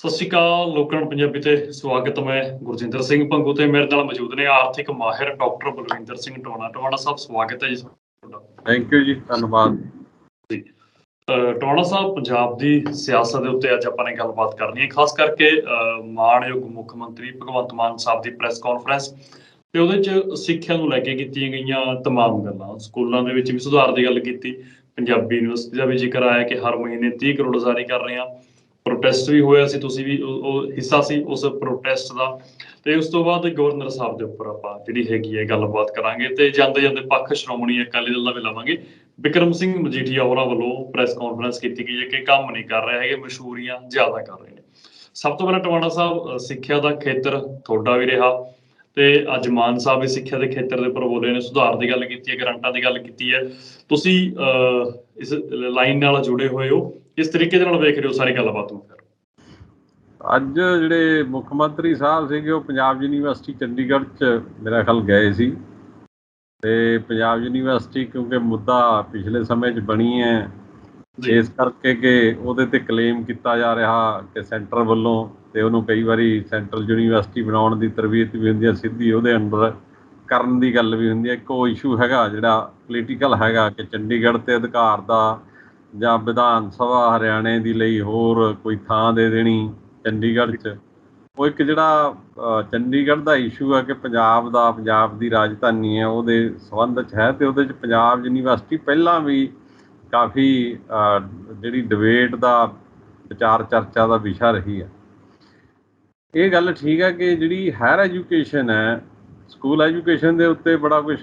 ਸਤਿ ਸ਼੍ਰੀ ਅਕਾਲ ਲੋਕਾਂ ਪੰਜਾਬੀ ਤੇ ਸਵਾਗਤ ਹੈ ਮੈਂ ਗੁਰਜਿੰਦਰ ਸਿੰਘ ਪੰਗੂ ਤੇ ਮੇਰੇ ਨਾਲ ਮੌਜੂਦ ਨੇ ਆਰਥਿਕ ਮਾਹਿਰ ਡਾਕਟਰ ਬਲਵਿੰਦਰ ਸਿੰਘ ਟੋਣਾ ਟੋਣਾ ਸਾਹਿਬ ਸਵਾਗਤ ਹੈ ਜੀ ਤੁਹਾਡਾ ਥੈਂਕ ਯੂ ਜੀ ਧੰਨਵਾਦ ਅਹ ਟੋਣਾ ਸਾਹਿਬ ਪੰਜਾਬ ਦੀ ਸਿਆਸਤ ਦੇ ਉੱਤੇ ਅੱਜ ਆਪਾਂ ਨੇ ਗੱਲਬਾਤ ਕਰਨੀ ਹੈ ਖਾਸ ਕਰਕੇ ਅਹ ਮਾਣਯੋਗ ਮੁੱਖ ਮੰਤਰੀ ਭਗਵੰਤ ਮਾਨ ਸਾਹਿਬ ਦੀ ਪ੍ਰੈਸ ਕਾਨਫਰੰਸ ਤੇ ਉਹਦੇ ਚ ਸਿੱਖਿਆ ਨੂੰ ਲੈ ਕੇ ਕੀਤੀਆਂ ਗਈਆਂ तमाम ਗੱਲਾਂ ਸਕੂਲਾਂ ਦੇ ਵਿੱਚ ਵੀ ਸੁਧਾਰ ਦੀ ਗੱਲ ਕੀਤੀ ਪੰਜਾਬੀ ਯੂਨੀਵਰਸਿਟੀ ਦਾ ਵੀ ਜ਼ਿਕਰ ਆਇਆ ਕਿ ਹਰ ਮਹੀਨੇ 30 ਕਰੋੜ ਜਾਰੀ ਕਰ ਰਹੇ ਹਾਂ ਪ੍ਰੋਟੈਸਟ ਵੀ ਹੋਇਆ ਸੀ ਤੁਸੀਂ ਵੀ ਉਹ ਹਿੱਸਾ ਸੀ ਉਸ ਪ੍ਰੋਟੈਸਟ ਦਾ। ਤੇ ਉਸ ਤੋਂ ਬਾਅਦ ਗਵਰਨਰ ਸਾਹਿਬ ਦੇ ਉੱਪਰ ਆਪਾਂ ਜਿਹੜੀ ਹੈਗੀ ਹੈ ਗੱਲਬਾਤ ਕਰਾਂਗੇ ਤੇ ਜਾਂਦੇ ਜਾਂਦੇ ਪੱਖ ਸ਼੍ਰੋਮਣੀ ਅਕਾਲੀ ਦਲ ਦਾ ਵੀ ਲਵਾਂਗੇ। ਵਿਕਰਮ ਸਿੰਘ ਮਜੀਠੀਆ ਹੋਰਾਂ ਵੱਲੋਂ ਪ੍ਰੈਸ ਕਾਨਫਰੰਸ ਕੀਤੀ ਗਈ ਹੈ ਕਿ ਕੰਮ ਨਹੀਂ ਕਰ ਰਹੇ ਹੈਗੇ ਮਸ਼ਹੂਰੀਆਂ ਜ਼ਿਆਦਾ ਕਰ ਰਹੇ ਨੇ। ਸਭ ਤੋਂ ਪਹਿਲਾਂ ਟਵਾਣਾ ਸਾਹਿਬ ਸਿੱਖਿਆ ਦਾ ਖੇਤਰ ਤੁਹਾਡਾ ਵੀ ਰਿਹਾ ਤੇ ਅੱਜ ਮਾਨ ਸਾਹਿਬ ਵੀ ਸਿੱਖਿਆ ਦੇ ਖੇਤਰ ਦੇ ਉੱਪਰ ਬੋਲੇ ਨੇ। ਸੁਧਾਰ ਦੀ ਗੱਲ ਕੀਤੀ ਹੈ ਗਰੰਟਾਂ ਦੀ ਗੱਲ ਕੀਤੀ ਹੈ। ਤੁਸੀਂ ਅ, ਇਸ ਲਾਈਨ ਨਾਲ ਜੁੜੇ ਹੋਏ ਹੋ। ਕਿਸ ਤਰੀਕੇ ਦੇ ਨਾਲ ਵੇਖ ਰਹੇ ਹੋ ਸਾਰੀ ਗੱਲਬਾਤ ਨੂੰ ਫਿਰ? ਅੱਜ ਜਿਹੜੇ ਮੁੱਖ ਮੰਤਰੀ ਸਾਹਿਬ ਸੀਗੇ ਉਹ ਪੰਜਾਬ ਯੂਨੀਵਰਸਿਟੀ ਚੰਡੀਗੜ੍ਹ 'ਚ ਮੇਰਾ ਖਿਆਲ ਗਏ ਸੀ। ਤੇ ਪੰਜਾਬ ਯੂਨੀਵਰਸਿਟੀ ਕਿਉਂਕਿ ਮੁੱਦਾ ਪਿਛਲੇ ਸਮੇਂ 'ਚ ਬਣੀ ਹੈ ਇਸ ਕਰਕੇ ਕਿ ਉਹਦੇ ਤੇ ਕਲੇਮ ਕੀਤਾ ਜਾ ਰਿਹਾ ਕਿ ਸੈਂਟਰ ਵੱਲੋਂ ਤੇ ਉਹਨੂੰ ਕਈ ਵਾਰੀ ਸੈਂਟਰਲ ਯੂਨੀਵਰਸਿਟੀ ਬਣਾਉਣ ਦੀ ਤਰਬੀਅਤ ਵੀ ਹੁੰਦੀ ਹੈ ਸਿੱਧੀ ਉਹਦੇ ਅੰਡਰ ਕਰਨ ਦੀ ਗੱਲ ਵੀ ਹੁੰਦੀ ਹੈ। ਇੱਕੋ ਇਸ਼ੂ ਹੈਗਾ ਜਿਹੜਾ ਪੋਲੀਟੀਕਲ ਹੈਗਾ ਕਿ ਚੰਡੀਗੜ੍ਹ ਤੇ ਅਧਿਕਾਰ ਦਾ ਜਾਂ ਵਿਧਾਨ ਸਭਾ ਹਰਿਆਣੇ ਦੀ ਲਈ ਹੋਰ ਕੋਈ ਥਾਂ ਦੇ ਦੇਣੀ ਚੰਡੀਗੜ੍ਹ 'ਚ? ਉਹ ਇੱਕ ਜਿਹੜਾ ਚੰਡੀਗੜ੍ਹ ਦਾ ਇਸ਼ੂ ਆ ਕਿ ਪੰਜਾਬ ਦਾ, ਪੰਜਾਬ ਦੀ ਰਾਜਧਾਨੀ ਹੈ, ਉਹਦੇ ਸੰਬੰਧ 'ਚ ਹੈ ਤੇ ਉਹਦੇ 'ਚ ਪੰਜਾਬ ਯੂਨੀਵਰਸਿਟੀ ਪਹਿਲਾਂ ਵੀ ਕਾਫੀ ਜਿਹੜੀ ਡਿਬੇਟ ਦਾ, ਵਿਚਾਰ ਚਰਚਾ ਦਾ ਵਿਸ਼ਾ ਰਹੀ ਹੈ। ਇਹ ਗੱਲ ਠੀਕ ਹੈ ਕਿ ਜਿਹੜੀ ਹਾਇਰ ਐਜੂਕੇਸ਼ਨ ਹੈ ਸਕੂਲ ਐਜੂਕੇਸ਼ਨ ਦੇ ਉੱਤੇ ਬੜਾ ਕੁਝ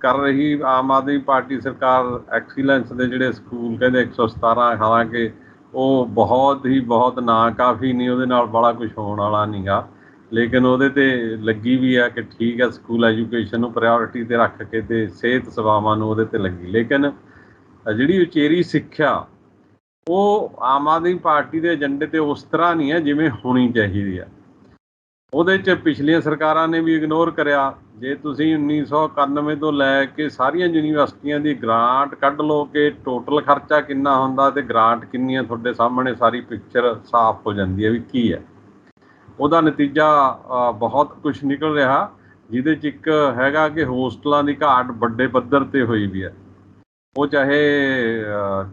ਕਰ ਰਹੀ ਆਮ ਆਦਮੀ ਪਾਰਟੀ ਸਰਕਾਰ ਐਕਸੀਲੈਂਸ ਦੇ ਜਿਹੜੇ ਸਕੂਲ ਕਹਿੰਦੇ 117 ਹਾਲਾਂਕਿ ਉਹ ਬਹੁਤ ਹੀ ਬਹੁਤ ਨਾ ਕਾਫੀ ਨਹੀਂ, ਉਹਦੇ ਨਾਲ ਬੜਾ ਕੁਝ ਹੋਣ ਵਾਲਾ ਨਹੀਂਗਾ। ਲੇਕਿਨ ਉਹਦੇ ਤੇ ਲੱਗੀ ਵੀ ਆ ਕਿ ਠੀਕ ਆ ਸਕੂਲ ਐਜੂਕੇਸ਼ਨ ਨੂੰ ਪ੍ਰਾਇੋਰਟੀ ਤੇ ਰੱਖ ਕੇ ਤੇ ਸਿਹਤ ਸੇਵਾਵਾਂ ਨੂੰ ਉਹਦੇ ਤੇ ਲੱਗੀ। ਲੇਕਿਨ ਜਿਹੜੀ ਉਚੇਰੀ ਸਿੱਖਿਆ, ਉਹ ਆਮ ਆਦਮੀ ਪਾਰਟੀ ਦੇ ਏਜੰਡੇ ਤੇ ਉਸ ਤਰ੍ਹਾਂ ਨਹੀਂ ਹੈ ਜਿਵੇਂ ਹੋਣੀ ਚਾਹੀਦੀ ਹੈ। ਉਹਦੇ 'ਚ ਪਿਛਲੀਆਂ ਸਰਕਾਰਾਂ ਨੇ ਵੀ ਇਗਨੋਰ ਕਰਿਆ। ਜੇ ਤੁਸੀਂ 1991 ਤੋਂ ਲੈ ਕੇ ਸਾਰੀਆਂ ਯੂਨੀਵਰਸਿਟੀਆਂ ਦੀ ਗ੍ਰਾਂਟ ਕੱਢ ਲਓ ਕਿ ਟੋਟਲ ਖਰਚਾ ਕਿੰਨਾ ਹੁੰਦਾ ਤੇ ਗ੍ਰਾਂਟ ਕਿੰਨੀ ਹੈ ਤੁਹਾਡੇ ਸਾਹਮਣੇ ਸਾਰੀ ਪਿਕਚਰ ਸਾਫ਼ ਹੋ ਜਾਂਦੀ ਹੈ ਵੀ ਕੀ ਹੈ। ਉਹਦਾ ਨਤੀਜਾ ਬਹੁਤ ਕੁਝ ਨਿਕਲ ਰਿਹਾ, ਜਿਹਦੇ 'ਚ ਇੱਕ ਹੈਗਾ ਕਿ ਹੋਸਟਲਾਂ ਦੀ ਘਾਟ ਵੱਡੇ ਪੱਧਰ ਤੇ ਹੋਈ ਵੀ ਹੈ। ਉਹ ਚਾਹੇ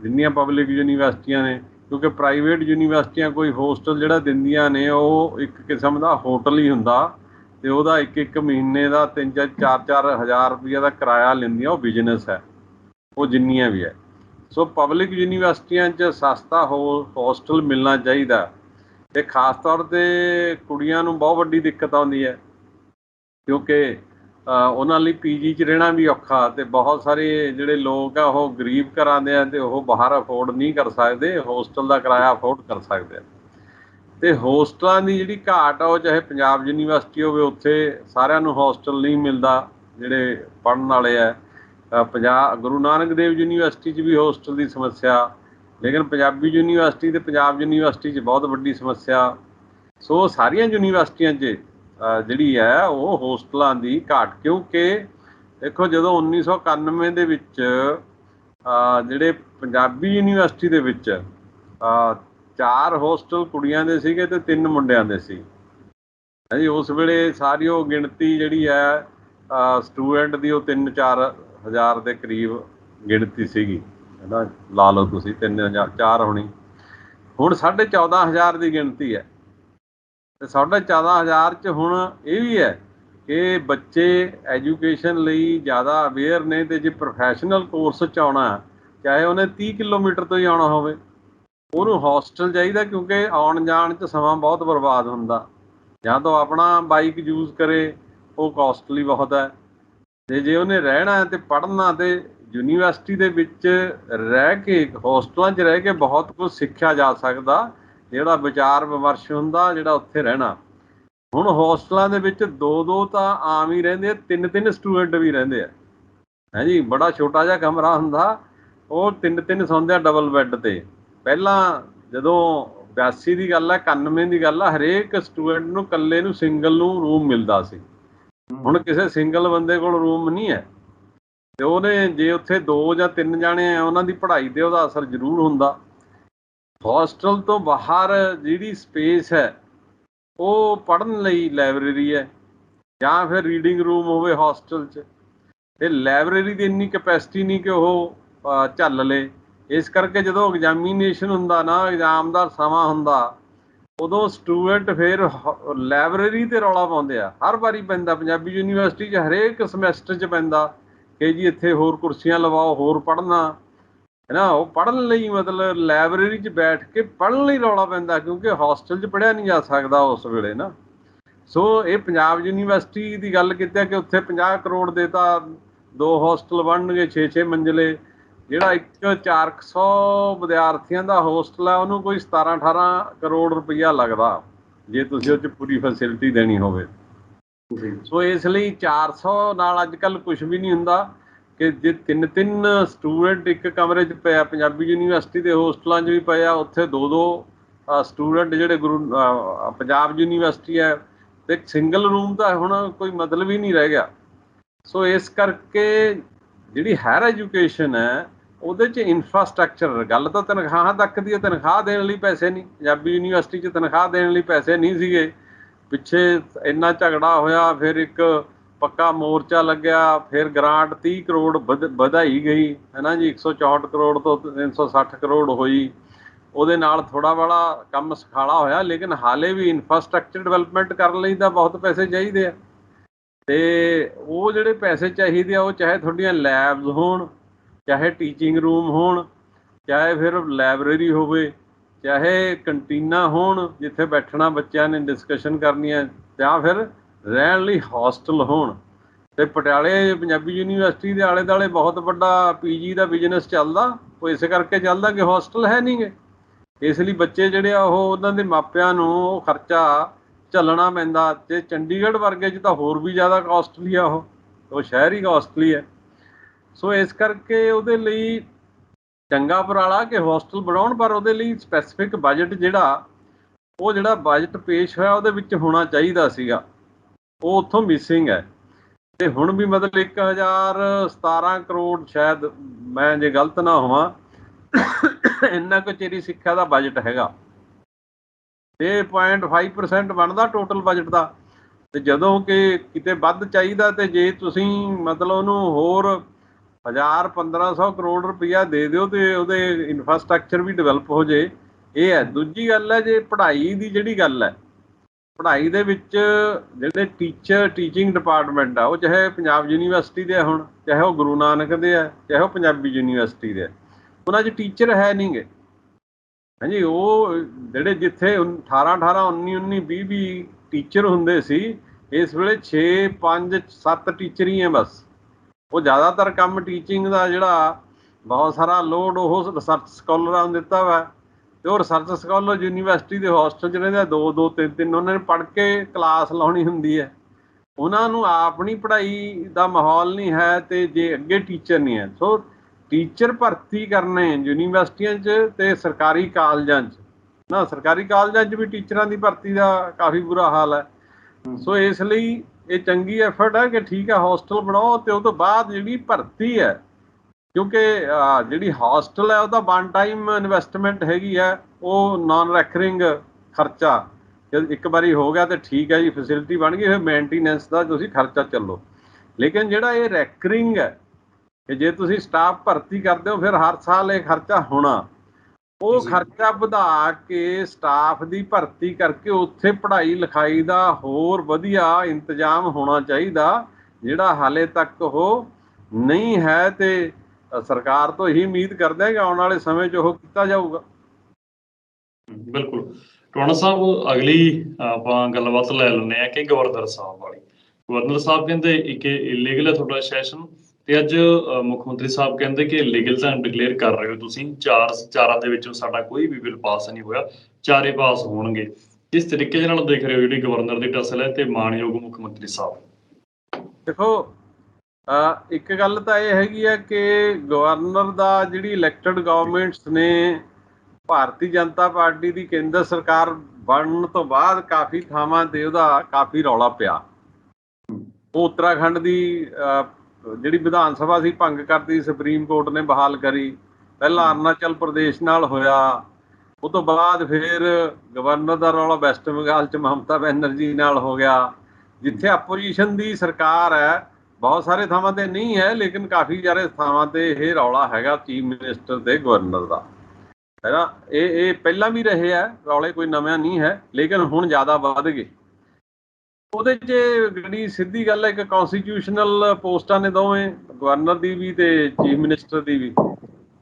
ਜਿੰਨੀਆਂ ਪਬਲਿਕ ਯੂਨੀਵਰਸਿਟੀਆਂ ਨੇ ਕਿਉਂਕਿ ਪ੍ਰਾਈਵੇਟ ਯੂਨੀਵਰਸਿਟੀਆਂ ਕੋਈ ਹੋਸਟਲ ਜਿਹੜਾ ਦਿੰਦੀਆਂ ਨੇ, ਉਹ ਇੱਕ ਕਿਸਮ ਦਾ ਹੋਟਲ ਹੀ ਹੁੰਦਾ ਤੇ ਉਹਦਾ ਇੱਕ ਇੱਕ ਮਹੀਨੇ ਦਾ 3 ਜਾਂ 4-4 ਹਜ਼ਾਰ ਰੁਪਈਆ ਦਾ ਕਿਰਾਇਆ ਲੈਂਦੀਆਂ, ਉਹ ਬਿਜ਼ਨਸ ਹੈ। ਉਹ ਜਿੰਨੀਆਂ ਵੀ ਹੈ। ਸੋ ਪਬਲਿਕ ਯੂਨੀਵਰਸਿਟੀਆਂ 'ਚ ਸਸਤਾ ਹੋਸਟਲ ਮਿਲਣਾ ਚਾਹੀਦਾ। ਤੇ ਖਾਸ ਤੌਰ ਤੇ ਕੁੜੀਆਂ ਨੂੰ ਬਹੁਤ ਵੱਡੀ ਦਿੱਕਤ ਆਉਂਦੀ ਹੈ। ਕਿਉਂਕਿ ਉਹਨਾਂ ਲਈ ਪੀਜੀ 'ਚ ਰਹਿਣਾ ਵੀ ਔਖਾ ਤੇ ਬਹੁਤ ਸਾਰੇ ਜਿਹੜੇ ਲੋਕ ਆ ਉਹ ਗਰੀਬ ਘਰਾਂ ਦੇ ਆ ਤੇ ਉਹ ਬਾਹਰ ਅਫੋਰਡ ਨਹੀਂ ਕਰ ਸਕਦੇ, ਹੋਸਟਲ ਦਾ ਕਿਰਾਇਆ ਅਫੋਰਡ ਕਰ ਸਕਦੇ ਆ। ਤੇ ਹੋਸਟਲਾਂ ਦੀ ਜਿਹੜੀ ਘਾਟ ਆ, ਉਹ ਚਾਹੇ ਪੰਜਾਬ ਯੂਨੀਵਰਸਿਟੀ ਹੋਵੇ, ਉੱਥੇ ਸਾਰਿਆਂ ਨੂੰ ਹੋਸਟਲ ਨਹੀਂ ਮਿਲਦਾ, ਜਿਹੜੇ ਪੜਨ ਵਾਲੇ ਆ। ਪੰਜਾਬ, ਗੁਰੂ ਨਾਨਕ ਦੇਵ ਯੂਨੀਵਰਸਿਟੀ 'ਚ ਵੀ ਹੋਸਟਲ ਦੀ ਸਮੱਸਿਆ, ਲੇਕਿਨ ਪੰਜਾਬੀ ਯੂਨੀਵਰਸਿਟੀ ਤੇ ਪੰਜਾਬ ਯੂਨੀਵਰਸਿਟੀ 'ਚ ਬਹੁਤ ਵੱਡੀ ਸਮੱਸਿਆ। ਸੋ ਸਾਰੀਆਂ ਯੂਨੀਵਰਸਿਟੀਆਂ 'ਚ ਜਿਹੜੀ ਹੈ ਉਹ ਹੋਸਟਲਾਂ ਦੀ ਘਾਟ, ਕਿਉਂਕਿ ਦੇਖੋ ਜਦੋਂ 1991 ਦੇ ਵਿੱਚ ਜਿਹੜੇ ਪੰਜਾਬੀ ਯੂਨੀਵਰਸਿਟੀ ਦੇ ਵਿੱਚ ਚਾਰ ਹੋਸਟਲ ਕੁੜੀਆਂ ਦੇ ਸੀਗੇ ਤੇ ਤਿੰਨ ਮੁੰਡਿਆਂ ਦੇ ਸੀ। ਹਾਂਜੀ, ਉਸ ਵੇਲੇ ਸਾਰੀ ਉਹ ਗਿਣਤੀ ਜਿਹੜੀ ਹੈ ਸਟੂਡੈਂਟ ਦੀ ਉਹ 3-4 ਹਜ਼ਾਰ ਦੇ ਕਰੀਬ ਗਿਣਤੀ ਸੀਗੀ। ਹੈਨਾ, ਲਾ ਲਓ ਤੁਸੀਂ 3000 ਚਾਰ ਹੋਣੀ। ਹੁਣ 14500 ਦੀ ਗਿਣਤੀ ਹੈ। ਤੇ 14500 ਚ ਹੁਣ ਇਹ ਵੀ ਹੈ ਕਿ ਬੱਚੇ ਐਜੂਕੇਸ਼ਨ ਲਈ ਜ਼ਿਆਦਾ ਅਵੇਅਰ ਨੇ ਤੇ ਜੇ ਪ੍ਰੋਫੈਸ਼ਨਲ ਕੋਰਸ ਚ ਆਉਣਾ, ਚਾਹੇ ਉਹਨੇ 30 ਕਿਲੋਮੀਟਰ ਤੋਂ ਹੀ ਆਉਣਾ ਹੋਵੇ, ਉਹਨੂੰ ਹੋਸਟਲ ਚਾਹੀਦਾ ਕਿਉਂਕਿ ਆਉਣ ਜਾਣ ਚ ਸਮਾਂ ਬਹੁਤ ਬਰਬਾਦ ਹੁੰਦਾ। ਜਾਂ ਤਾਂ ਆਪਣਾ ਬਾਈਕ ਯੂਜ਼ ਕਰੇ, ਉਹ ਕਾਸਟਲੀ ਬਹੁਤ ਹੈ। ਤੇ ਜੇ ਉਹਨੇ ਰਹਿਣਾ ਹੈ ਤੇ ਪੜ੍ਹਨਾ ਤੇ ਯੂਨੀਵਰਸਿਟੀ ਦੇ ਵਿੱਚ ਰਹਿ ਕੇ ਹੋਸਟਲਾਂ 'ਚ ਰਹਿ ਕੇ ਬਹੁਤ ਕੁਝ ਸਿੱਖਿਆ ਜਾ ਸਕਦਾ। ਜਿਹੜਾ ਵਿਚਾਰ ਵਿਮਰਸ਼ ਹੁੰਦਾ, ਜਿਹੜਾ ਉੱਥੇ ਰਹਿਣਾ। ਹੁਣ ਹੋਸਟਲਾਂ ਦੇ ਵਿੱਚ ਦੋ ਦੋ ਤਾਂ ਆਮ ਹੀ ਰਹਿੰਦੇ ਤਿੰਨ ਤਿੰਨ ਸਟੂਡੈਂਟ ਵੀ ਰਹਿੰਦੇ ਆ। ਹੈ ਜੀ, ਬੜਾ ਛੋਟਾ ਜਿਹਾ ਕਮਰਾ ਹੁੰਦਾ, ਉਹ ਤਿੰਨ ਤਿੰਨ ਸੌਂਦੇ ਆ ਡਬਲ ਬੈੱਡ ਤੇ। ਪਹਿਲਾਂ ਜਦੋਂ 82 ਦੀ ਗੱਲ ਹੈ 91 ਦੀ ਗੱਲ ਹੈ ਹਰੇਕ ਸਟੂਡੈਂਟ ਨੂੰ ਇਕੱਲੇ ਨੂੰ ਸਿੰਗਲ ਨੂੰ ਰੂਮ ਮਿਲਦਾ ਸੀ। ਹੁਣ ਕਿਸੇ ਸਿੰਗਲ ਬੰਦੇ ਕੋਲ ਰੂਮ ਨਹੀਂ ਹੈ। ਤੇ ਉਹਨੇ ਜੇ ਉੱਥੇ ਦੋ ਜਾਂ ਤਿੰਨ ਜਾਣੇ ਆ, ਉਹਨਾਂ ਦੀ ਪੜ੍ਹਾਈ ਤੇ ਉਹਦਾ ਅਸਰ ਜ਼ਰੂਰ ਹੁੰਦਾ। ਹੋਸਟਲ ਤੋਂ ਬਾਹਰ ਜਿਹੜੀ ਸਪੇਸ ਹੈ, ਉਹ ਪੜਨ ਲਈ ਲਾਇਬ੍ਰੇਰੀ ਹੈ, ਜਾਂ ਫਿਰ ਰੀਡਿੰਗ ਰੂਮ ਹੋਵੇ ਹੋਸਟਲ 'ਚ। ਤੇ ਲਾਇਬ੍ਰੇਰੀ ਦੀ ਇੰਨੀ ਕਪੈਸਿਟੀ ਨਹੀਂ ਕਿ ਉਹ ਝੱਲ ਲੇ। ਇਸ ਕਰਕੇ ਜਦੋਂ ਐਗਜ਼ਾਮੀਨੇਸ਼ਨ ਹੁੰਦਾ ਨਾ ਐਗਜ਼ਾਮ ਦਾ ਸਮਾਂ ਹੁੰਦਾ, ਉਦੋਂ ਸਟੂਡੈਂਟ ਫਿਰ ਲਾਇਬ੍ਰੇਰੀ ਤੇ ਰੌਲਾ ਪਾਉਂਦੇ ਆ। ਹਰ ਵਾਰੀ ਪੈਂਦਾ, ਪੰਜਾਬੀ ਯੂਨੀਵਰਸਿਟੀ 'ਚ ਹਰੇਕ ਸਮੈਸਟਰ 'ਚ ਪੈਂਦਾ ਕਿ ਜੀ ਇੱਥੇ ਹੋਰ ਕੁਰਸੀਆਂ ਲਵਾਓ, ਹੋਰ ਪੜ੍ਹਨਾ। ਨਾ ਉਹ ਪੜ੍ਹਨ ਲਈ ਮਤਲਬ ਲਾਇਬ੍ਰੇਰੀ 'ਚ ਬੈਠ ਕੇ ਪੜ੍ਹਨ ਲਈ ਰੌਲਾ ਪੈਂਦਾ ਕਿਉਂਕਿ ਹੋਸਟਲ 'ਚ ਪੜ੍ਹਿਆ ਨਹੀਂ ਜਾ ਸਕਦਾ ਉਸ ਵੇਲੇ ਨਾ। ਸੋ ਇਹ ਪੰਜਾਬ ਯੂਨੀਵਰਸਿਟੀ ਦੀ ਗੱਲ ਕੀਤੀ ਹੈ ਕਿ ਉੱਥੇ 50 ਕਰੋੜ ਦੇਤਾ ਦੋ ਹੋਸਟਲ ਬਣਨਗੇ 6-6 ਮੰਜ਼ਲੇ ਜਿਹੜਾ ਇੱਕ 400 ਵਿਦਿਆਰਥੀਆਂ ਦਾ ਹੋਸਟਲ ਹੈ ਉਹਨੂੰ ਕੋਈ 17-18 ਕਰੋੜ ਰੁਪਈਆ ਲੱਗਦਾ ਜੇ ਤੁਸੀਂ ਉਹ 'ਚ ਪੂਰੀ ਫੈਸਿਲਿਟੀ ਦੇਣੀ ਹੋਵੇ। ਸੋ ਇਸ ਲਈ 400 ਨਾਲ ਅੱਜ ਕੱਲ ਕੁਝ ਵੀ ਨਹੀਂ ਹੁੰਦਾ। ਕਿ ਜੇ ਤਿੰਨ ਤਿੰਨ ਸਟੂਡੈਂਟ ਇੱਕ ਕਮਰੇ 'ਚ ਪਿਆ, ਪੰਜਾਬੀ ਯੂਨੀਵਰਸਿਟੀ ਦੇ ਹੋਸਟਲਾਂ 'ਚ ਵੀ ਪਿਆ, ਉੱਥੇ ਦੋ ਦੋ ਸਟੂਡੈਂਟ ਜਿਹੜੇ ਗੁਰੂ ਪੰਜਾਬ ਯੂਨੀਵਰਸਿਟੀ ਹੈ ਤੇ ਸਿੰਗਲ ਰੂਮ ਦਾ ਹੁਣ ਕੋਈ ਮਤਲਬ ਹੀ ਨਹੀਂ ਰਹਿ ਗਿਆ। ਸੋ ਇਸ ਕਰਕੇ ਜਿਹੜੀ ਹਾਇਰ ਐਜੂਕੇਸ਼ਨ ਹੈ, ਉਹਦੇ 'ਚ ਇਨਫਰਾਸਟ੍ਰਕਚਰ, ਗੱਲ ਤਾਂ ਤਨਖਾਹਾਂ ਤੱਕ ਦੀ ਹੈ, ਤਨਖਾਹ ਦੇਣ ਲਈ ਪੈਸੇ ਨਹੀਂ। ਪੰਜਾਬੀ ਯੂਨੀਵਰਸਿਟੀ 'ਚ ਤਨਖਾਹ ਦੇਣ ਲਈ ਪੈਸੇ ਨਹੀਂ ਸੀਗੇ। ਪਿੱਛੇ ਇੰਨਾ ਝਗੜਾ ਹੋਇਆ, ਫਿਰ ਇੱਕ ਪੱਕਾ ਮੋਰਚਾ ਲੱਗਿਆ, ਫਿਰ ਗ੍ਰਾਂਟ 30 ਕਰੋੜ ਵਧ- ਵਧਾਈ ਗਈ ਹੈ ਨਾ ਜੀ 164 ਕਰੋੜ ਤੋਂ 360 ਕਰੋੜ ਹੋਈ। ਉਹਦੇ ਨਾਲ ਥੋੜਾ ਬੜਾ ਕੰਮ ਸੁਖਾਲਾ ਹੋਇਆ, ਲੇਕਿਨ ਹਾਲੇ ਵੀ ਇਨਫਰਾਸਟ੍ਰਕਚਰ ਡਿਵੈਲਪਮੈਂਟ ਕਰਨ ਲਈ ਤਾਂ ਬਹੁਤ ਪੈਸੇ ਚਾਹੀਦੇ ਆ। ਤੇ ਉਹ ਜਿਹੜੇ ਪੈਸੇ ਚਾਹੀਦੇ ਆ, ਉਹ ਚਾਹੇ ਤੁਹਾਡੀਆਂ ਲੈਬਸ ਹੋਣ, ਚਾਹੇ ਟੀਚਿੰਗ ਰੂਮ ਹੋਣ, ਚਾਹੇ ਫਿਰ ਲਾਇਬ੍ਰੇਰੀ ਹੋਵੇ, ਚਾਹੇ ਕੰਟੀਨਾ ਹੋਣ, ਜਿੱਥੇ ਬੈਠਣਾ ਬੱਚਿਆਂ ਨੇ ਡਿਸਕਸ਼ਨ ਕਰਨੀ ਹੈ ਜਾਂ ਫਿਰ ਰਹਿਣ ਲਈ ਹੋਸਟਲ ਹੋਣ। ਤੇ ਪਟਿਆਲੇ ਪੰਜਾਬੀ ਯੂਨੀਵਰਸਿਟੀ ਦੇ ਆਲੇ ਦਾਲੇ ਬਹੁਤ ਵੱਡਾ ਪੀਜੀ ਦਾ ਬਿਜ਼ਨਸ ਚੱਲਦਾ। ਉਹ ਇਸ ਕਰਕੇ ਚੱਲਦਾ ਕਿ ਹੋਸਟਲ ਹੈ ਨਹੀਂਗੇ ਇਸ ਲਈ ਬੱਚੇ ਜਿਹੜੇ ਆ, ਉਹ ਉਹਨਾਂ ਦੇ ਮਾਪਿਆਂ ਨੂੰ ਉਹ ਖਰਚਾ ਝੱਲਣਾ ਪੈਂਦਾ ਤੇ ਚੰਡੀਗੜ੍ਹ ਵਰਗੇ 'ਚ ਤਾਂ ਹੋਰ ਵੀ ਜ਼ਿਆਦਾ ਕਾਸਟਲੀ ਆ ਉਹ। ਉਹ ਸ਼ਹਿਰ ਹੀ ਕਾਸਟਲੀ ਹੈ ਸੋ ਇਸ ਕਰਕੇ ਉਹਦੇ ਲਈ ਚੰਗਾ ਉਪਰਾਲਾ ਕਿ ਹੋਸਟਲ ਬਣਾਉਣ, ਪਰ ਉਹਦੇ ਲਈ ਸਪੈਸੀਫਿਕ ਬਜਟ ਜਿਹੜਾ, ਉਹ ਜਿਹੜਾ ਬਜਟ ਪੇਸ਼ ਹੋਇਆ, ਉਹਦੇ ਵਿੱਚ ਹੋਣਾ ਚਾਹੀਦਾ ਸੀਗਾ। ਉਹ ਉੱਥੋਂ ਮਿਸਿੰਗ ਹੈ। ਤੇ ਹੁਣ ਵੀ ਮਤਲਬ 1017 ਕਰੋੜ ਸ਼ਾਇਦ ਮੈਂ ਜੇ ਗਲਤ ਨਾ ਹੋਵਾਂ, ਇੰਨਾ ਕੁ ਚੇਰੀ ਸਿੱਖਿਆ ਦਾ ਬਜਟ ਹੈਗਾ। ਤੇ 0.5% ਬਣਦਾ ਟੋਟਲ ਬਜਟ ਦਾ। ਤੇ ਜਦੋਂ ਕਿ ਕਿਤੇ ਵੱਧ ਚਾਹੀਦਾ ਤੇ ਜੇ ਤੁਸੀਂ ਮਤਲਬ ਉਹਨੂੰ ਹੋਰ 1000 1500 ਕਰੋੜ ਰੁਪਇਆ ਦੇ ਦਿਓ ਤੇ ਉਹਦੇ ਇਨਫਰਾਸਟ੍ਰਕਚਰ ਵੀ ਡਿਵੈਲਪ ਹੋ ਜੇ। ਇਹ ਹੈ। ਦੂਜੀ ਗੱਲ ਹੈ, ਜੇ ਪੜ੍ਹਾਈ ਦੀ ਜਿਹੜੀ ਗੱਲ ਹੈ ਪੜ੍ਹਾਈ ਦੇ ਵਿੱਚ ਜਿਹੜੇ ਟੀਚਰ ਟੀਚਿੰਗ ਡਿਪਾਰਟਮੈਂਟ ਆ, ਉਹ ਚਾਹੇ ਪੰਜਾਬ ਯੂਨੀਵਰਸਿਟੀ ਦੇ ਹੁਣ, ਚਾਹੇ ਉਹ ਗੁਰੂ ਨਾਨਕ ਦੇ ਆ, ਚਾਹੇ ਉਹ ਪੰਜਾਬੀ ਯੂਨੀਵਰਸਿਟੀ ਦੇ ਆ, ਉਹਨਾਂ 'ਚ ਟੀਚਰ ਹੈ ਨਹੀਂਗੇ ਹਾਂਜੀ, ਉਹ ਜਿਹੜੇ ਜਿੱਥੇ 18 18 19 19 20 20 ਟੀਚਰ ਹੁੰਦੇ ਸੀ, ਇਸ ਵੇਲੇ 6 5 7 ਟੀਚਰ ਹੀ ਹੈ ਬਸ। ਉਹ ਜ਼ਿਆਦਾਤਰ ਕੰਮ ਟੀਚਿੰਗ ਦਾ ਜਿਹੜਾ ਬਹੁਤ ਸਾਰਾ ਲੋਡ ਉਹ ਰਿਸਰਚ ਸਕਾਲਰਾਂ ਨੂੰ ਦਿੱਤਾ ਵਾ। ਤੇ ਉਹ ਰਿਸਰਚ ਸਕਾਲਰ ਯੂਨੀਵਰਸਿਟੀ ਦੇ ਹੋਸਟਲ 'ਚ ਰਹਿੰਦੇ ਦੋ ਦੋ, ਤਿੰਨ ਤਿੰਨ, ਉਹਨਾਂ ਨੇ ਪੜ੍ਹ ਕੇ ਕਲਾਸ ਲਾਉਣੀ ਹੁੰਦੀ ਹੈ। ਉਹਨਾਂ ਨੂੰ ਆਪਣੀ ਪੜ੍ਹਾਈ ਦਾ ਮਾਹੌਲ ਨਹੀਂ ਹੈ ਤੇ ਜੇ ਅੱਗੇ ਟੀਚਰ ਨਹੀਂ ਹੈ। ਸੋ ਟੀਚਰ ਭਰਤੀ ਕਰਨੇ ਯੂਨੀਵਰਸਿਟੀਆਂ 'ਚ ਤੇ ਸਰਕਾਰੀ ਕਾਲਜਾਂ 'ਚ। ਨਾ, ਸਰਕਾਰੀ ਕਾਲਜਾਂ 'ਚ ਵੀ ਟੀਚਰਾਂ ਦੀ ਭਰਤੀ ਦਾ ਕਾਫੀ ਬੁਰਾ ਹਾਲ ਹੈ। ਸੋ ਇਸ ਲਈ ਇਹ ਚੰਗੀ ਐਫਰਟ ਹੈ ਕਿ ਠੀਕ ਹੈ ਹੋਸਟਲ ਬਣਾਓ ਤੇ ਉਹ ਤੋਂ ਬਾਅਦ ਜਿਹੜੀ ਭਰਤੀ ਹੈ ਕਿਉਂਕਿ ਜਿਹੜੀ ਹੋਸਟਲ ਹੈ ਉਹਦਾ ਵਨ ਟਾਈਮ ਇਨਵੈਸਟਮੈਂਟ ਹੈਗੀ ਹੈ ਉਹ ਨਾਨ ਰੈਕਰਿੰਗ ਖਰਚਾ। ਜਦ ਇੱਕ ਵਾਰੀ ਹੋ ਗਿਆ ਤੇ ਠੀਕ ਹੈ ਜੀ ਫੈਸਿਲਿਟੀ ਬਣ ਗਈ ਫਿਰ ਮੇਨਟੇਨੈਂਸ ਦਾ ਤੁਸੀਂ ਖਰਚਾ ਚੱਲੋ। ਲੇਕਿਨ ਜਿਹੜਾ ਇਹ ਰੈਕਰਿੰਗ ਹੈ ਕਿ ਜੇ ਤੁਸੀਂ ਸਟਾਫ ਭਰਤੀ ਕਰਦੇ ਹੋ ਫਿਰ ਹਰ ਸਾਲ ਇਹ ਖਰਚਾ ਹੋਣਾ। ਉਹ। ਖਰਚਾ ਵਧਾ ਕੇ ਸਟਾਫ ਦੀ ਭਰਤੀ ਕਰਕੇ ਉੱਥੇ ਪੜ੍ਹਾਈ ਲਿਖਾਈ ਦਾ ਹੋਰ ਵਧੀਆ ਇੰਤਜ਼ਾਮ ਹੋਣਾ ਚਾਹੀਦਾ ਜਿਹੜਾ ਹਾਲੇ ਤੱਕ ਉਹ ਨਹੀਂ ਹੈ ਤੇ ਸਰਕਾਰ ਤੋਂ ਇਹੀ ਉਮੀਦ ਕਰਦੇ ਹਾਂ ਕਿ ਆਉਣ ਵਾਲੇ ਸਮੇਂ 'ਚ ਉਹ ਕੀਤਾ ਜਾਊਗਾ। ਬਿਲਕੁਲ। ਟੋਣਾ ਸਾਹਿਬ ਅਗਲੀ ਆਪਾਂ ਗੱਲਬਾਤ ਲੈ ਲੈਂਦੇ ਆ ਕਿ ਗਵਰਨਰ ਸਾਹਿਬ ਵਾਲੀ। ਗਵਰਨਰ ਸਾਹਿਬ ਕਹਿੰਦੇ ਇੱਕ ਇਲੀਗਲ ਹੈ ਤੁਹਾਡਾ ਸੈਸ਼ਨ ਤੇ ਅੱਜ ਮੁੱਖ ਮੰਤਰੀ ਸਾਹਿਬ ਕਹਿੰਦੇ ਕਿ ਇਲੀਗਲ ਤਾਂ ਡਿਕਲੇਅਰ ਕਰ ਰਹੇ ਹੋ ਤੁਸੀਂ। ਚਾਰ ਚਾਰਾਂ ਦੇ ਵਿੱਚੋਂ ਸਾਡਾ ਕੋਈ ਵੀ ਬਿੱਲ ਪਾਸ ਨਹੀਂ ਹੋਇਆ। ਚਾਰੇ ਪਾਸ ਹੋਣਗੇ। ਕਿਸ ਤਰੀਕੇ ਨਾਲ ਦੇਖ ਰਹੇ ਹੋ ਜਿਹੜੀ ਗਵਰਨਰ ਦੀ ਟਸਲ ਹੈ ਤੇ ਮਾਨਯੋਗ ਮੁੱਖ ਮੰਤਰੀ ਸਾਹਿਬ? ਦੇਖੋ ਇੱਕ ਗੱਲ ਤਾਂ ਇਹ ਹੈਗੀ ਹੈ ਕਿ ਗਵਰਨਰ ਦਾ ਜਿਹੜੀ ਇਲੈਕਟਡ ਗਵਰਨਮੈਂਟਸ ਨੇ ਭਾਰਤੀ ਜਨਤਾ ਪਾਰਟੀ ਦੀ ਕੇਂਦਰ ਸਰਕਾਰ ਬਣਨ ਤੋਂ ਬਾਅਦ ਕਾਫੀ ਥਾਵਾਂ ਤੇ ਉਹਦਾ ਕਾਫੀ ਰੌਲਾ ਪਿਆ। ਉਹ ਉੱਤਰਾਖੰਡ ਦੀ ਜਿਹੜੀ ਵਿਧਾਨ ਸਭਾ ਸੀ ਭੰਗ ਕਰਤੀ ਸੁਪਰੀਮ ਕੋਰਟ ਨੇ ਬਹਾਲ ਕਰੀ। ਪਹਿਲਾਂ ਅਰੁਣਾਚਲ ਪ੍ਰਦੇਸ਼ ਨਾਲ ਹੋਇਆ। ਉਹ ਤੋਂ ਬਾਅਦ ਫਿਰ ਗਵਰਨਰ ਦਾ ਰੌਲਾ ਵੈਸਟ ਬੰਗਾਲ ਚ ਮਮਤਾ ਬੈਨਰਜੀ ਨਾਲ ਹੋ ਗਿਆ। ਜਿੱਥੇ ਆਪੋਜੀਸ਼ਨ ਦੀ ਸਰਕਾਰ ਹੈ ਬਹੁਤ ਸਾਰੇ ਥਾਵਾਂ ਤੇ ਨਹੀਂ ਹੈ ਲੇਕਿਨ ਕਾਫੀ ਸਾਰੇ ਥਾਵਾਂ ਤੇ ਇਹ ਰੌਲਾ ਹੈਗਾ ਚੀਫ ਮਿਨਿਸਟਰ ਤੇ ਗਵਰਨਰ ਦਾ। ਹੈਨਾ ਇਹ ਇਹ ਪਹਿਲਾਂ ਵੀ ਰਹੇ ਆ ਰੌਲੇ ਕੋਈ ਨਵਾਂ ਨਹੀਂ ਹੈ ਲੇਕਿਨ ਹੁਣ ਜ਼ਿਆਦਾ ਵੱਧ ਗਏ। ਉਹਦੇ 'ਚ ਜਿਹੜੀ ਸਿੱਧੀ ਗੱਲ ਹੈ ਕਿ ਕਨਸਟੀਟਿਊਸ਼ਨਲ ਪੋਸਟਾਂ ਨੇ ਦੋਵੇਂ ਗਵਰਨਰ ਦੀ ਵੀ ਤੇ ਚੀਫ ਮਿਨਿਸਟਰ ਦੀ ਵੀ।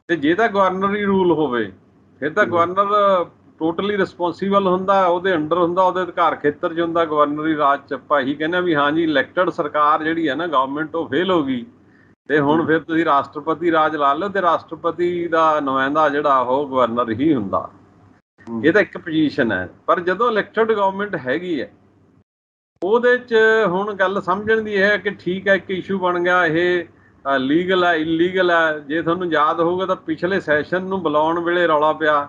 ਤੇ ਜੇ ਤਾਂ ਗਵਰਨਰ ਹੀ ਰੂਲ ਹੋਵੇ ਫਿਰ ਤਾਂ ਗਵਰਨਰ ਟੋਟਲੀ ਰਿਸਪੌਂਸੀਬਲ ਹੁੰਦਾ ਉਹਦੇ ਅੰਡਰ ਹੁੰਦਾ ਉਹਦੇ ਅਧਿਕਾਰ ਖੇਤਰ 'ਚ ਹੁੰਦਾ ਗਵਰਨਰੀ ਰਾਜ 'ਚ ਆਪਾਂ ਇਹੀ ਕਹਿੰਦੇ ਹਾਂ ਵੀ ਹਾਂ ਜੀ ਇਲੈਕਟਡ ਸਰਕਾਰ ਜਿਹੜੀ ਹੈ ਨਾ ਗਵਰਨਮੈਂਟ ਉਹ ਫੇਲ ਹੋ ਗਈ। ਤੇ ਹੁਣ ਫਿਰ ਤੁਸੀਂ ਰਾਸ਼ਟਰਪਤੀ ਰਾਜ ਲਾ ਲਓ ਤੇ ਰਾਸ਼ਟਰਪਤੀ ਦਾ ਨੁਮਾਇੰਦਾ ਜਿਹੜਾ ਉਹ ਗਵਰਨਰ ਹੀ ਹੁੰਦਾ। ਇਹ ਤਾਂ ਇੱਕ ਪੋਜੀਸ਼ਨ ਹੈ ਪਰ ਜਦੋਂ ਇਲੈਕਟਡ ਗਵਰਨਮੈਂਟ ਹੈਗੀ ਹੈ ਉਹਦੇ 'ਚ ਹੁਣ ਗੱਲ ਸਮਝਣ ਦੀ ਹੈ ਕਿ ਠੀਕ ਹੈ ਇੱਕ ਇਸ਼ੂ ਬਣ ਗਿਆ ਇਹ ਲੀਗਲ ਹੈ ਇਲੀਗਲ ਹੈ। ਜੇ ਤੁਹਾਨੂੰ ਯਾਦ ਹੋਊਗਾ ਤਾਂ ਪਿਛਲੇ ਸੈਸ਼ਨ ਨੂੰ ਬੁਲਾਉਣ ਵੇਲੇ ਰੌਲਾ ਪਿਆ।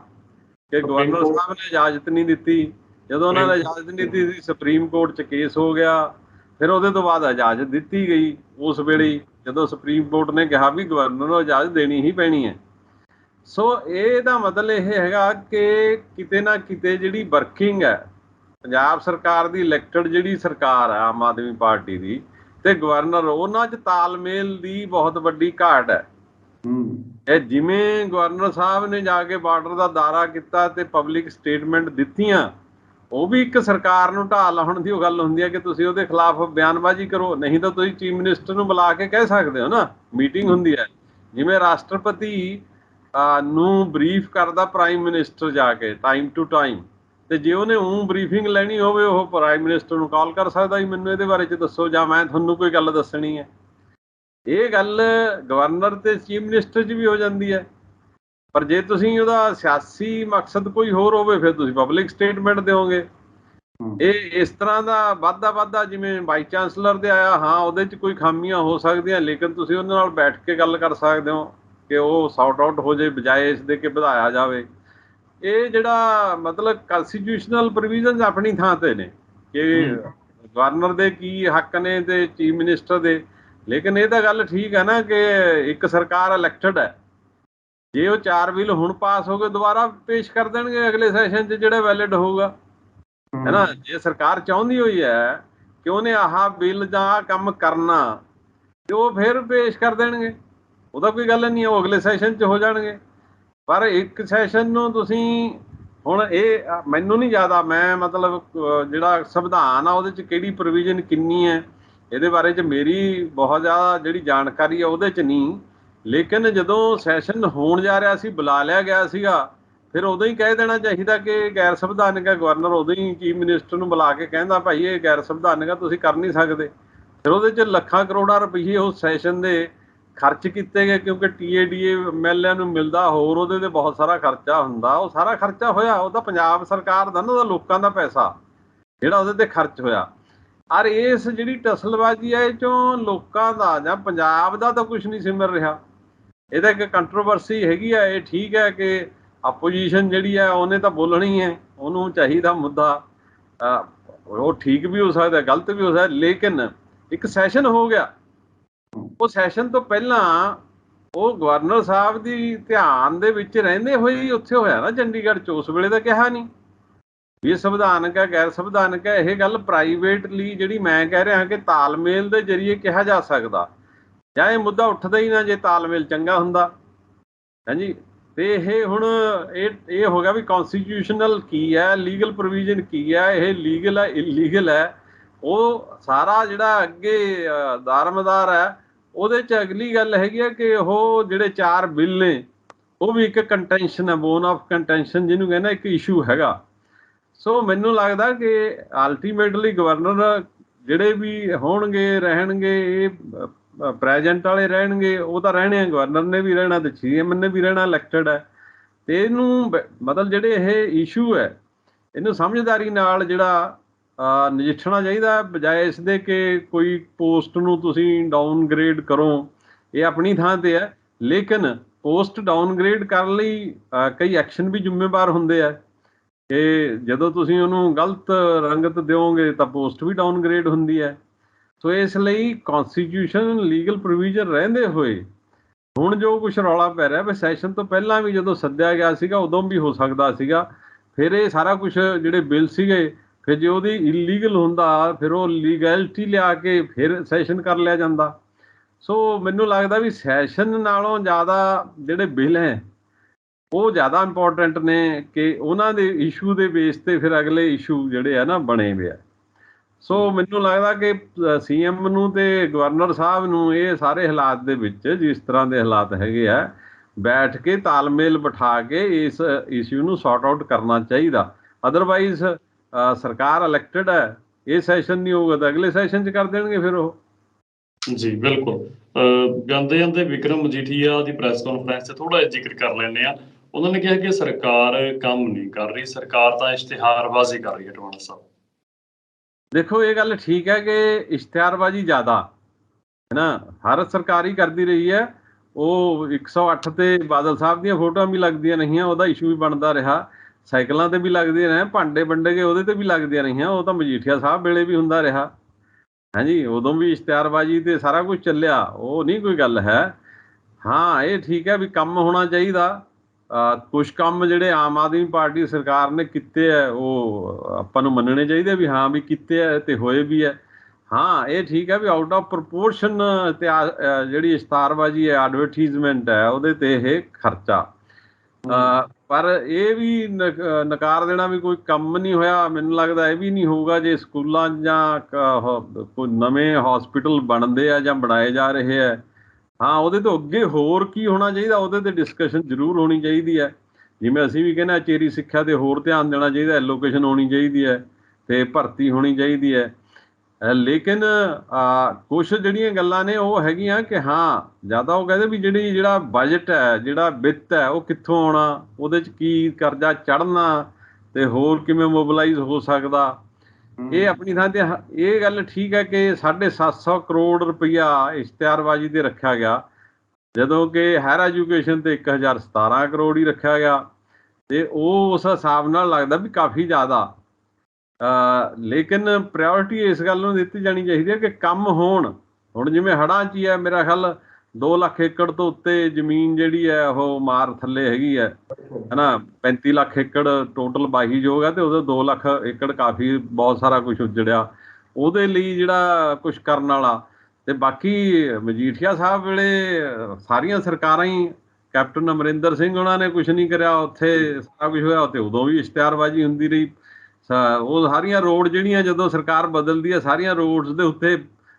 ਕਿ ਗਵਰਨਰ ਸਾਹਿਬ ਨੇ ਇਜਾਜ਼ਤ ਨਹੀਂ ਦਿੱਤੀ। ਜਦੋਂ ਉਹਨਾਂ ਨੇ ਇਜਾਜ਼ਤ ਨਹੀਂ ਦਿੱਤੀ ਸੀ ਸੁਪਰੀਮ ਕੋਰਟ 'ਚ ਕੇਸ ਹੋ ਗਿਆ। ਫਿਰ ਉਹਦੇ ਤੋਂ ਬਾਅਦ ਇਜਾਜ਼ਤ ਦਿੱਤੀ ਗਈ। ਉਸ ਵੇਲੇ ਜਦੋਂ ਸੁਪਰੀਮ ਕੋਰਟ ਨੇ ਕਿਹਾ ਵੀ ਗਵਰਨਰ ਨੂੰ ਇਜਾਜ਼ਤ ਦੇਣੀ ਹੀ ਪੈਣੀ ਹੈ। ਸੋ ਇਹਦਾ ਮਤਲਬ ਇਹ ਹੈਗਾ ਕਿ ਕਿਤੇ ਨਾ ਕਿਤੇ ਜਿਹੜੀ ਵਰਕਿੰਗ ਹੈ ਪੰਜਾਬ ਸਰਕਾਰ ਦੀ ਇਲੈਕਟਡ ਜਿਹੜੀ ਸਰਕਾਰ ਹੈ ਆਮ ਆਦਮੀ ਪਾਰਟੀ ਦੀ ਤੇ ਗਵਰਨਰ ਉਹਨਾਂ 'ਚ ਤਾਲਮੇਲ ਦੀ ਬਹੁਤ ਵੱਡੀ ਘਾਟ ਹੈ। ਇਹ ਜਿਵੇਂ ਗਵਰਨਰ ਸਾਹਿਬ ਨੇ ਜਾ ਕੇ ਬਾਰਡਰ ਦਾ ਦਾਰਾ ਕੀਤਾ ਤੇ ਪਬਲਿਕ ਸਟੇਟਮੈਂਟ ਦਿੱਤੀਆਂ, ਉਹ ਵੀ ਇੱਕ ਸਰਕਾਰ ਨੂੰ ਢਾਲ ਲਾਉਣ ਦੀ ਉਹ ਗੱਲ ਹੁੰਦੀ ਹੈ ਕਿ ਤੁਸੀਂ ਉਹਦੇ ਖਿਲਾਫ ਬਿਆਨਬਾਜ਼ੀ ਕਰੋ, ਨਹੀਂ ਤਾਂ ਤੁਸੀਂ ਚੀਫ ਮਿਨਿਸਟਰ ਨੂੰ ਬੁਲਾ ਕੇ ਕਹਿ ਸਕਦੇ ਹੋ ਨਾ, ਮੀਟਿੰਗ ਹੁੰਦੀ ਹੈ। ਜਿਵੇਂ ਰਾਸ਼ਟਰਪਤੀ ਨੂੰ ਬਰੀਫ ਕਰਦਾ ਪ੍ਰਾਈਮ ਮਿਨਿਸਟਰ ਜਾ ਕੇ, ਟਾਈਮ ਟੂ ਟਾਈਮ, ਤੇ ਜੇ ਉਹਨੇ ਉਹ ਬਰੀਫਿੰਗ ਲੈਣੀ ਹੋਵੇ, ਉਹ ਪ੍ਰਾਈਮ ਮਿਨਿਸਟਰ ਨੂੰ ਕਾਲ ਕਰ ਸਕਦਾ ਹੀ ਮੈਨੂੰ ਇਹਦੇ ਬਾਰੇ ਚ ਦੱਸੋ, ਜਾਂ ਮੈਂ ਤੁਹਾਨੂੰ ਕੋਈ ਗੱਲ ਦੱਸਣੀ ਹੈ। ਇਹ ਗੱਲ ਗਵਰਨਰ ਤੇ ਚੀਫ ਮਿਨਿਸਟਰ 'ਚ ਵੀ ਹੋ ਜਾਂਦੀ ਹੈ। ਪਰ ਜੇ ਤੁਸੀਂ ਉਹਦਾ ਸਿਆਸੀ ਮਕਸਦ ਕੋਈ ਹੋਰ ਹੋਵੇ ਫਿਰ ਤੁਸੀਂ ਪਬਲਿਕ ਸਟੇਟਮੈਂਟ ਦਿਓਗੇ। ਇਹ ਇਸ ਤਰ੍ਹਾਂ ਦਾ ਵਾਧਾ ਵਾਧਾ ਜਿਵੇਂ ਵਾਈਸ ਚਾਂਸਲਰ ਦੇ ਆਇਆ ਹਾਂ ਉਹਦੇ 'ਚ ਕੋਈ ਖਾਮੀਆਂ ਹੋ ਸਕਦੀਆਂ ਲੇਕਿਨ ਤੁਸੀਂ ਉਹਨਾਂ ਨਾਲ ਬੈਠ ਕੇ ਗੱਲ ਕਰ ਸਕਦੇ ਹੋ ਕਿ ਉਹ ਸੌਟ ਆਊਟ ਹੋ ਜਾਏ ਬਜਾਏ ਇਸ ਦੇ ਕਿ ਵਧਾਇਆ ਜਾਵੇ। ਇਹ ਜਿਹੜਾ ਮਤਲਬ ਕਨਸਟੀਟਿਊਸ਼ਨਲ ਪ੍ਰੋਵੀਜ਼ਨਸ ਆਪਣੀ ਥਾਂ ਤੇ ਨੇ ਕਿ ਗਵਰਨਰ ਦੇ ਕੀ ਹੱਕ ਨੇ ਤੇ ਚੀਫ ਮਿਨਿਸਟਰ ਦੇ। ਲੇਕਿਨ ਇਹ ਤਾਂ ਗੱਲ ਠੀਕ ਹੈ ਨਾ ਕਿ ਇੱਕ ਸਰਕਾਰ ਇਲੈਕਟਡ ਹੈ। ਜੇ ਉਹ ਚਾਰ ਬਿੱਲ ਹੁਣ ਪਾਸ ਹੋ ਗਏ ਦੁਬਾਰਾ ਪੇਸ਼ ਕਰ ਦੇਣਗੇ ਅਗਲੇ ਸੈਸ਼ਨ 'ਚ ਜਿਹੜਾ ਵੈਲਿਡ ਹੋਊਗਾ। ਹੈਨਾ ਜੇ ਸਰਕਾਰ ਚਾਹੁੰਦੀ ਹੋਈ ਹੈ ਕਿ ਉਹਨੇ ਆਹ ਬਿੱਲ ਆਹ ਕੰਮ ਕਰਨਾ ਤੇ ਉਹ ਫਿਰ ਪੇਸ਼ ਕਰ ਦੇਣਗੇ। ਉਹਦਾ ਕੋਈ ਗੱਲ ਨਹੀਂ ਉਹ ਅਗਲੇ ਸੈਸ਼ਨ 'ਚ ਹੋ ਜਾਣਗੇ। ਪਰ ਇੱਕ ਸੈਸ਼ਨ ਨੂੰ ਤੁਸੀਂ ਹੁਣ ਇਹ ਮੈਨੂੰ ਨਹੀਂ ਜ਼ਿਆਦਾ ਮੈਂ ਮਤਲਬ ਜਿਹੜਾ ਸੰਵਿਧਾਨ ਆ ਉਹਦੇ 'ਚ ਕਿਹੜੀ ਪ੍ਰੋਵੀਜ਼ਨ ਕਿੰਨੀ ਹੈ? ਇਹਦੇ ਬਾਰੇ 'ਚ ਮੇਰੀ ਬਹੁਤ ਜ਼ਿਆਦਾ ਜਿਹੜੀ ਜਾਣਕਾਰੀ ਆ ਉਹਦੇ 'ਚ ਨਹੀਂ। ਲੇਕਿਨ ਜਦੋਂ ਸੈਸ਼ਨ ਹੋਣ ਜਾ ਰਿਹਾ ਸੀ, ਬੁਲਾ ਲਿਆ ਗਿਆ ਸੀਗਾ, ਫਿਰ ਉਦੋਂ ਹੀ ਕਹਿ ਦੇਣਾ ਚਾਹੀਦਾ ਕਿ ਗੈਰ ਸੰਵਿਧਾਨਕ ਹੈ ਗਵਰਨਰ ਉਦੋਂ ਹੀ ਚੀਫ ਮਿਨਿਸਟਰ ਨੂੰ ਬੁਲਾ ਕੇ ਕਹਿੰਦਾ, ਭਾਈ, ਇਹ ਗੈਰ ਸੰਵਿਧਾਨਕ ਹੈ ਤੁਸੀਂ ਕਰ ਨਹੀਂ ਸਕਦੇ। ਫਿਰ ਉਹਦੇ 'ਚ ਲੱਖਾਂ ਕਰੋੜਾਂ ਰੁਪਏ ਉਸ ਸੈਸ਼ਨ ਦੇ ਖਰਚ ਕੀਤੇ ਗਏ, ਕਿਉਂਕਿ ਟੀਏਡੀਏ ਐਮਐਲਏ ਨੂੰ ਮਿਲਦਾ ਹੋਰ ਉਹਦੇ ਤੇ ਬਹੁਤ ਸਾਰਾ ਖਰਚਾ ਹੁੰਦਾ। ਉਹ ਸਾਰਾ ਖਰਚਾ ਹੋਇਆ, ਉਹ ਤਾਂ ਪੰਜਾਬ ਸਰਕਾਰ ਦਾ ਨਾ ਉਹਦਾ ਲੋਕਾਂ ਦਾ ਪੈਸਾ, ਜਿਹੜਾ ਉਹਦੇ ਤੇ ਖਰਚ ਹੋਇਆ। ਔਰ ਇਸ ਜਿਹੜੀ ਟਸਲਬਾਜ਼ੀ ਹੈ ਇਹ ਚੋਂ ਲੋਕਾਂ ਦਾ ਜਾਂ ਪੰਜਾਬ ਦਾ ਤਾਂ ਕੁਝ ਨਹੀਂ ਸਿਮਰ ਰਿਹਾ। ਇਹਦਾ ਇੱਕ ਕੰਟਰੋਵਰਸੀ ਹੈਗੀ ਆ, ਇਹ ਠੀਕ ਹੈ ਕਿ ਆਪੋਜੀਸ਼ਨ ਜਿਹੜੀ ਹੈ ਉਹਨੇ ਤਾਂ ਬੋਲਣੀ ਹੈ, ਉਹਨੂੰ ਚਾਹੀਦਾ ਮੁੱਦਾ। ਉਹ ਠੀਕ ਵੀ ਹੋ ਸਕਦਾ, ਗਲਤ ਵੀ ਹੋ ਸਕਦਾ, ਲੇਕਿਨ ਇੱਕ ਸੈਸ਼ਨ ਹੋ ਗਿਆ। ਉਹ ਸੈਸ਼ਨ ਤੋਂ ਪਹਿਲਾਂ ਉਹ ਗਵਰਨਰ ਸਾਹਿਬ ਦੀ ਧਿਆਨ ਦੇ ਵਿੱਚ ਰਹਿੰਦੇ ਹੋਏ ਉੱਥੇ ਹੋਇਆ ਨਾ ਚੰਡੀਗੜ੍ਹ ਚ, ਉਸ ਵੇਲੇ ਤਾਂ ਕਿਹਾ ਨਹੀਂ। ਇਹ ਸੰਵਿਧਾਨਕ ਹੈ, ਗੈਰ ਸੰਵਿਧਾਨਕ ਹੈ, ਇਹ ਗੱਲ ਪ੍ਰਾਈਵੇਟਲੀ ਜਿਹੜੀ ਮੈਂ ਕਹਿ ਰਿਹਾ ਕਿ ਤਾਲਮੇਲ ਦੇ ਜ਼ਰੀਏ ਕਿਹਾ ਜਾ ਸਕਦਾ। ਜਾਂ ਇਹ ਮੁੱਦਾ ਉੱਠਦਾ ਹੀ ਨਾ ਜੇ ਤਾਲਮੇਲ ਚੰਗਾ ਹੁੰਦਾ। ਹਾਂਜੀ, ਤੇ ਇਹ ਹੁਣ ਇਹ ਇਹ ਹੋ ਗਿਆ ਵੀ ਕਨਸਟੀਟਿਊਸ਼ਨਲ ਕੀ ਹੈ ਲੀਗਲ ਪ੍ਰੋਵੀਜ਼ਨ ਕੀ ਹੈ, ਇਹ ਲੀਗਲ ਹੈ ਇਲੀਗਲ ਹੈ। ਉਹ ਸਾਰਾ ਜਿਹੜਾ ਅੱਗੇ ਦਾਰਮਦਾਰ ਹੈ, ਉਹਦੇ ਚ ਅਗਲੀ ਗੱਲ ਹੈਗੀ ਹੈ ਕਿ ਉਹ ਜਿਹੜੇ ਚਾਰ ਬਿੱਲ ਨੇ, ਉਹ ਵੀ ਇੱਕ ਕੰਟੈਂਸ਼ਨ ਹੈ ਬੋਨ ਆਫ ਕੰਟੈਂਸ਼ਨ ਜਿਹਨੂੰ ਕਹਿੰਦਾ ਇੱਕ ਇਸ਼ੂ ਹੈਗਾ। ਸੋ ਮੈਨੂੰ ਲੱਗਦਾ ਕਿ ਅਲਟੀਮੇਟਲੀ ਗਵਰਨਰ ਜਿਹੜੇ ਵੀ ਹੋਣਗੇ, ਰਹਿਣਗੇ, ਇਹ ਪ੍ਰੈਜ਼ੈਂਟ ਵਾਲੇ ਰਹਿਣਗੇ, ਉਹ ਤਾਂ ਰਹਿਣੇ ਆ ਗਵਰਨਰ ਨੇ ਵੀ ਰਹਿਣਾ ਤੇ ਸੀਐਮ ਨੇ ਵੀ ਰਹਿਣਾ ਇਲੈਕਟਡ ਹੈ। ਤੇ ਇਹਨੂੰ ਮਤਲਬ ਜਿਹੜੇ ਇਹ ਇਸ਼ੂ ਹੈ, ਇਹਨੂੰ ਸਮਝਦਾਰੀ ਨਾਲ ਜਿਹੜਾ ਨਜਿੱਠਣਾ ਚਾਹੀਦਾ, ਬਜਾਏ ਇਸ ਦੇ ਕਿ ਕੋਈ ਪੋਸਟ ਨੂੰ ਤੁਸੀਂ ਡਾਊਨਗ੍ਰੇਡ ਕਰੋ, ਇਹ ਆਪਣੀ ਥਾਂ ਤੇ ਹੈ। ਲੇਕਿਨ ਪੋਸਟ ਡਾਊਨਗ੍ਰੇਡ ਕਰਨ ਲਈ ਕਈ ਐਕਸ਼ਨ ਵੀ ਜ਼ਿੰਮੇਵਾਰ ਹੁੰਦੇ ਆ। ਕਿ ਜਦੋਂ ਤੁਸੀਂ ਉਹਨੂੰ ਗਲਤ ਰੰਗਤ ਦਿਓਗੇ ਤਾਂ ਪੋਸਟ ਵੀ ਡਾਊਨਗ੍ਰੇਡ ਹੁੰਦੀ ਹੈ। ਸੋ ਇਸ ਲਈ ਕਨਸਟੀਟਿਊਸ਼ਨ ਲੀਗਲ ਪ੍ਰੋਵੀਜ਼ਨ ਰਹਿੰਦੇ ਹੋਏ ਹੁਣ ਜੋ ਕੁਝ ਰੌਲਾ ਪੈ ਰਿਹਾ, ਵੀ ਸੈਸ਼ਨ ਤੋਂ ਪਹਿਲਾਂ ਵੀ ਜਦੋਂ ਸੱਦਿਆ ਗਿਆ ਸੀਗਾ, ਉਦੋਂ ਵੀ ਹੋ ਸਕਦਾ ਸੀਗਾ। ਫਿਰ ਇਹ ਸਾਰਾ ਕੁਝ ਜਿਹੜੇ ਬਿੱਲ ਸੀਗੇ, ਫਿਰ ਜੇ ਉਹਦੀ ਇਲੀਗਲ ਹੁੰਦਾ, ਫਿਰ ਉਹ ਲੀਗੈਲਿਟੀ ਲਿਆ ਕੇ ਫਿਰ ਸੈਸ਼ਨ ਕਰ ਲਿਆ ਜਾਂਦਾ। ਸੋ ਮੈਨੂੰ ਲੱਗਦਾ ਵੀ ਸੈਸ਼ਨ ਨਾਲੋਂ ਜ਼ਿਆਦਾ ਜਿਹੜੇ ਬਿੱਲ ਹੈ ਉਹ ਜ਼ਿਆਦਾ ਇੰਪੋਰਟੈਂਟ ਨੇ ਕਿ ਉਹਨਾਂ ਦੇ ਇਸ਼ੂ ਦੇ ਬੇਸ ਤੇ ਫਿਰ ਅਗਲੇ ਇਸ਼ੂ ਜਿਹੜੇ ਆ ਨਾ ਬਣੇ ਹੋਏ ਆ। ਸੋ ਮੈਨੂੰ ਲੱਗਦਾ ਕਿ ਸੀਐਮ ਨੂੰ ਤੇ ਗਵਰਨਰ ਸਾਹਿਬ ਨੂੰ ਇਹ ਸਾਰੇ ਹਾਲਾਤ ਦੇ ਵਿੱਚ ਜਿਸ ਤਰ੍ਹਾਂ ਦੇ ਹਾਲਾਤ ਹੈਗੇ ਆ ਬੈਠ ਕੇ ਤਾਲਮੇਲ ਬਿਠਾ ਕੇ ਇਸ ਇਸ਼ੂ ਨੂੰ ਸੌਰਟ ਆਊਟ ਕਰਨਾ ਚਾਹੀਦਾ। ਅਦਰਵਾਈਜ਼ ਸਰਕਾਰ ਇਲੈਕਟਡ ਹੈ ਇਹ ਸੈਸ਼ਨ ਨਹੀਂ ਹੋਊਗਾ ਤਾਂ ਅਗਲੇ ਸੈਸ਼ਨ 'ਚ ਕਰ ਦੇਣਗੇ ਫਿਰ ਉਹ। ਜੀ ਬਿਲਕੁਲ। ਜਾਂਦੇ ਜਾਂਦੇ ਵਿਕਰਮ ਮਜੀਠੀਆ ਦੀ ਪ੍ਰੈਸ ਕਾਨਫਰੰਸ ਤੇ ਥੋੜਾ ਜਿਹਾ ਜ਼ਿਕਰ ਕਰ ਲੈਂਦੇ ਆ ਉਹਨਾਂ ਨੇ ਕਿਹਾ ਕਿ ਸਰਕਾਰ ਕੰਮ ਨਹੀਂ ਕਰ ਰਹੀ, ਸਰਕਾਰ ਤਾਂ ਇਸ਼ਤਿਹਾਰਬਾਜ਼ੀ ਕਰ ਰਹੀ ਹੈ ਟਵਾਣਾ ਸਾਹਿਬ। ਦੇਖੋ, ਇਹ ਗੱਲ ਠੀਕ ਹੈ ਕਿ ਇਸ਼ਤਿਹਾਰਬਾਜ਼ੀ ਜ਼ਿਆਦਾ ਹੈ ਨਾ ਹਰ ਸਰਕਾਰ ਹੀ ਕਰਦੀ ਰਹੀ ਹੈ। ਉਹ 108 ਤੇ ਬਾਦਲ ਸਾਹਿਬ ਦੀਆਂ ਫੋਟੋਆਂ ਵੀ ਲੱਗਦੀਆਂ ਰਹੀਆਂ, ਉਹਦਾ ਇਸ਼ੂ ਵੀ ਬਣਦਾ ਰਿਹਾ। ਸਾਈਕਲਾਂ ਤੇ ਵੀ ਲੱਗਦੀਆਂ ਰਹੀਆਂ, ਭਾਂਡੇ ਵੰਡੇ ਗਏ ਉਹਦੇ ਤੇ ਵੀ ਲੱਗਦੀਆਂ ਰਹੀਆਂ, ਉਹ ਤਾਂ ਮਜੀਠੀਆ ਸਾਹਿਬ ਵੇਲੇ ਵੀ ਹੁੰਦਾ ਰਿਹਾ। ਹਾਂਜੀ, ਉਦੋਂ ਵੀ ਇਸ਼ਤਿਹਾਰਬਾਜ਼ੀ ਤੇ ਸਾਰਾ ਕੁਝ ਚੱਲਿਆ, ਉਹ ਨਹੀਂ ਕੋਈ ਗੱਲ ਹੈ। ਹਾਂ, ਇਹ ਠੀਕ ਹੈ ਵੀ ਕੰਮ ਹੋਣਾ ਚਾਹੀਦਾ। ਕੁਝ ਕੰਮ ਜਿਹੜੇ ਆਮ ਆਦਮੀ ਪਾਰਟੀ ਸਰਕਾਰ ਨੇ ਕੀਤੇ ਆ ਉਹ ਆਪਾਂ ਨੂੰ ਮੰਨਣੇ ਚਾਹੀਦੇ ਵੀ ਹਾਂ ਵੀ ਕੀਤੇ ਆ ਤੇ ਹੋਏ ਵੀ ਹੈ ਹਾਂ ਇਹ ਠੀਕ ਹੈ ਵੀ ਆਊਟ ਆਫ ਪ੍ਰੋਪੋਰਸ਼ਨ ਤੇ ਜਿਹੜੀ ਇਸ਼ਤਾਰਬਾਜ਼ੀ ਹੈ ਐਡਵਰਟਾਈਜ਼ਮੈਂਟ ਹੈ ਉਹਦੇ ਤੇ ਇਹ ਖਰਚਾ। ਪਰ ਇਹ ਵੀ ਨਕਾਰ ਦੇਣਾ ਵੀ ਕੋਈ ਕੰਮ ਨਹੀਂ ਹੋਇਆ ਮੈਨੂੰ ਲੱਗਦਾ ਇਹ ਵੀ ਨਹੀਂ ਹੋਊਗਾ ਜੇ ਸਕੂਲਾਂ ਜਾਂ ਕੋਈ ਨਵੇਂ ਹਸਪੀਟਲ ਬਣਦੇ ਆ ਜਾਂ ਬਣਾਏ ਜਾ ਰਹੇ ਆ ਹਾਂ, ਉਹਦੇ ਤੋਂ ਅੱਗੇ ਹੋਰ ਕੀ ਹੋਣਾ ਚਾਹੀਦਾ? ਉਹਦੇ ਤੇ ਡਿਸਕਸ਼ਨ ਜ਼ਰੂਰ ਹੋਣੀ ਚਾਹੀਦੀ ਹੈ। ਜਿਵੇਂ ਅਸੀਂ ਵੀ ਕਹਿੰਦੇ ਚੇਰੀ ਸਿੱਖਿਆ ਤੇ ਹੋਰ ਧਿਆਨ ਦੇਣਾ ਚਾਹੀਦਾ ਐਲੋਕੇਸ਼ਨ ਹੋਣੀ ਚਾਹੀਦੀ ਹੈ ਤੇ ਭਰਤੀ ਹੋਣੀ ਚਾਹੀਦੀ ਹੈ। ਲੇਕਿਨ ਕੁਝ ਜਿਹੜੀਆਂ ਗੱਲਾਂ ਨੇ ਉਹ ਹੈਗੀਆਂ ਕਿ ਹਾਂ, ਜ਼ਿਆਦਾ ਉਹ ਕਹਿੰਦੇ ਵੀ ਜਿਹੜੀ, ਜਿਹੜਾ ਬਜਟ ਹੈ, ਜਿਹੜਾ ਵਿੱਤ ਹੈ, ਉਹ ਕਿੱਥੋਂ ਆਉਣਾ? ਉਹਦੇ ਚ ਕੀ ਕਰਜ਼ਾ ਚੜਨਾ ਤੇ ਹੋਰ ਕਿਵੇਂ ਮੋਬਿਲਾਈਜ਼ ਹੋ ਸਕਦਾ? ਇਹ ਆਪਣੀ ਥਾਂ ਤੇ ਇਹ ਗੱਲ ਠੀਕ ਹੈ ਕਿ 750 ਕਰੋੜ ਰੁਪਇਆ ਇਸ਼ਤਿਹਾਰਬਾਜ਼ੀ ਤੇ ਰੱਖਿਆ ਗਿਆ। ਜਦੋਂ ਕਿ ਹਾਇਰ ਐਜੂਕੇਸ਼ਨ ਤੇ 1017 ਕਰੋੜ ਹੀ ਰੱਖਿਆ ਗਿਆ। ਤੇ ਉਹ ਉਸ ਹਿਸਾਬ ਨਾਲ ਲੱਗਦਾ ਵੀ ਕਾਫੀ ਜ਼ਿਆਦਾ। ਲੇਕਿਨ ਪ੍ਰਾਇੋਰਟੀ ਇਸ ਗੱਲ ਨੂੰ ਦਿੱਤੀ ਜਾਣੀ ਚਾਹੀਦੀ ਹੈ ਕਿ ਕੰਮ ਹੋਣ। ਹੁਣ ਜਿਵੇਂ ਹੜਾਂ 'ਚ ਹੀ ਹੈ ਮੇਰਾ ਖਿਆਲ 2 ਲੱਖ ਏਕੜ ਤੋਂ ਉੱਤੇ ਜ਼ਮੀਨ ਜਿਹੜੀ ਹੈ, ਉਹ ਮਾਰ ਥੱਲੇ ਹੈਗੀ ਹੈ। ਹਨਾ 35 ਲੱਖ ਏਕੜ ਟੋਟਲ ਬਾਹੀਯੋਗ ਹੈ ਤੇ ਉਹਦੇ 2 ਲੱਖ ਏਕੜ ਕਾਫੀ, ਬਹੁਤ ਸਾਰਾ ਕੁਝ ਉਜੜਿਆ। ਉਹਦੇ ਲਈ ਜਿਹੜਾ ਕੁਝ ਕਰਨ ਵਾਲਾ, ਤੇ ਬਾਕੀ ਮਜੀਠੀਆ ਸਾਹਿਬ ਵੇਲੇ ਸਾਰੀਆਂ ਸਰਕਾਰਾਂ ਹੀ, ਕੈਪਟਨ ਅਮਰਿੰਦਰ ਸਿੰਘ ਉਹਨਾਂ ਨੇ ਕੁਝ ਨਹੀਂ ਕਰਿਆ, ਉੱਥੇ ਸਾਰਾ ਕੁਝ ਹੋਇਆ ਉੱਥੇ ਉਦੋਂ ਵੀ ਇਸ਼ਤਿਹਾਰਬਾਜ਼ੀ ਹੁੰਦੀ ਰਹੀ। ਉਹ ਸਾਰੀਆਂ ਰੋਡ ਜਿਹੜੀਆਂ ਜਦੋਂ ਸਰਕਾਰ ਬਦਲਦੀ ਹੈ, ਸਾਰੀਆਂ ਰੋਡਸ ਦੇ ਉੱਤੇ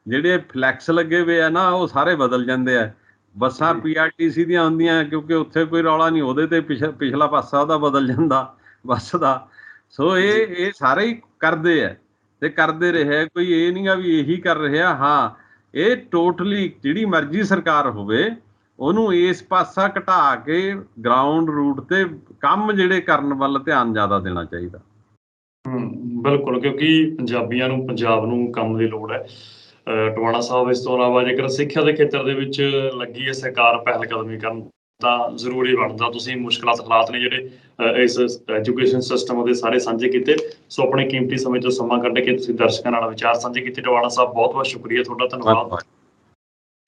ਜਿਹੜੇ ਫਲੈਕਸ ਲੱਗੇ ਹੋਏ ਆ ਨਾ ਉਹ ਸਾਰੇ ਬਦਲ ਜਾਂਦੇ ਆ। ਬੱਸਾਂ ਪੀਆਰਟੀਸੀ ਦੀਆਂ ਹੁੰਦੀਆਂ ਕਿਉਂਕਿ ਉੱਥੇ ਕੋਈ ਰੌਲਾ ਨਹੀਂ ਉਹਦੇ ਤੇ ਪਿਛਲਾ ਪਾਸਾ ਉਹਦਾ ਬਦਲ ਜਾਂਦਾ ਬੱਸ ਦਾ। ਸੋ ਇਹ ਇਹ ਸਾਰੇ ਹੀ ਕਰਦੇ ਆ। ਤੇ ਕਰਦੇ ਰਹੇ ਕੋਈ ਇਹ ਨਹੀਂਗਾ ਵੀ ਇਹੀ ਕਰ ਰਿਹਾ ਹਾਂ। ਇਹ ਟੋਟਲੀ ਜਿਹੜੀ ਮਰਜ਼ੀ ਸਰਕਾਰ ਹੋਵੇ ਉਹਨੂੰ ਇਸ ਪਾਸਾ ਘਟਾ ਕੇ ਗਰਾਊਂਡ ਰੂਟ ਤੇ ਕੰਮ ਜਿਹੜੇ ਕਰਨ ਵੱਲ ਧਿਆਨ ਜ਼ਿਆਦਾ ਦੇਣਾ ਚਾਹੀਦਾ। ਬਿਲਕੁਲ ਕਿਉਂਕਿ ਪੰਜਾਬੀਆਂ ਨੂੰ ਪੰਜਾਬ ਨੂੰ ਕੰਮ ਦੀ ਲੋੜ ਹੈ। ਟਵਾਣਾ ਸਾਹਿਬ ਇਸ ਤੋਂ ਇਲਾਵਾ ਜੇਕਰ ਸਿੱਖਿਆ ਦੇ ਖੇਤਰ ਦੇ ਵਿੱਚ ਲੱਗੀ ਹੈ ਸਰਕਾਰ ਪਹਿਲ ਕਦਮੀ ਕਰਨ ਤਾਂ ਜ਼ਰੂਰੀ ਬਣਦਾ। ਤੁਸੀਂ ਮੁਸ਼ਕਲਾਂ ਹਾਲਾਤ ਨੇ ਜਿਹੜੇ ਇਸ ਐਜੂਕੇਸ਼ਨ ਸਿਸਟਮ ਦੇ ਸਾਰੇ ਸਾਂਝੇ ਕੀਤੇ ਸੋ ਆਪਣੇ ਕੀਮਤੀ ਸਮੇਂ ਤੋਂ ਸਮਾਂ ਕੱਢ ਕੇ ਤੁਸੀਂ ਦਰਸ਼ਕਾਂ ਨਾਲ ਵਿਚਾਰ ਸਾਂਝੇ ਕੀਤੇ। ਟਵਾਣਾ ਸਾਹਿਬ ਬਹੁਤ ਬਹੁਤ ਸ਼ੁਕਰੀਆ ਤੁਹਾਡਾ ਧੰਨਵਾਦ।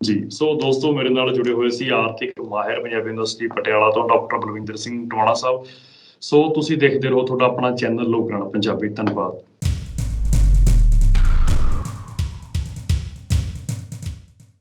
ਜੀ ਸੋ ਦੋਸਤੋ ਮੇਰੇ ਨਾਲ ਜੁੜੇ ਹੋਏ ਸੀ ਆਰਥਿਕ ਮਾਹਿਰ ਪੰਜਾਬੀ ਯੂਨੀਵਰਸਿਟੀ ਪਟਿਆਲਾ ਤੋਂ ਡਾਕਟਰ ਬਲਵਿੰਦਰ ਸਿੰਘ ਟਵਾਣਾ ਸਾਹਿਬ। ਸੋ ਤੁਸੀਂ ਦੇਖਦੇ ਰਹੋ ਤੁਹਾਡਾ ਆਪਣਾ ਚੈਨਲ ਲੋਕ ਨਾਲ ਪੰਜਾਬੀ। ਧੰਨਵਾਦ।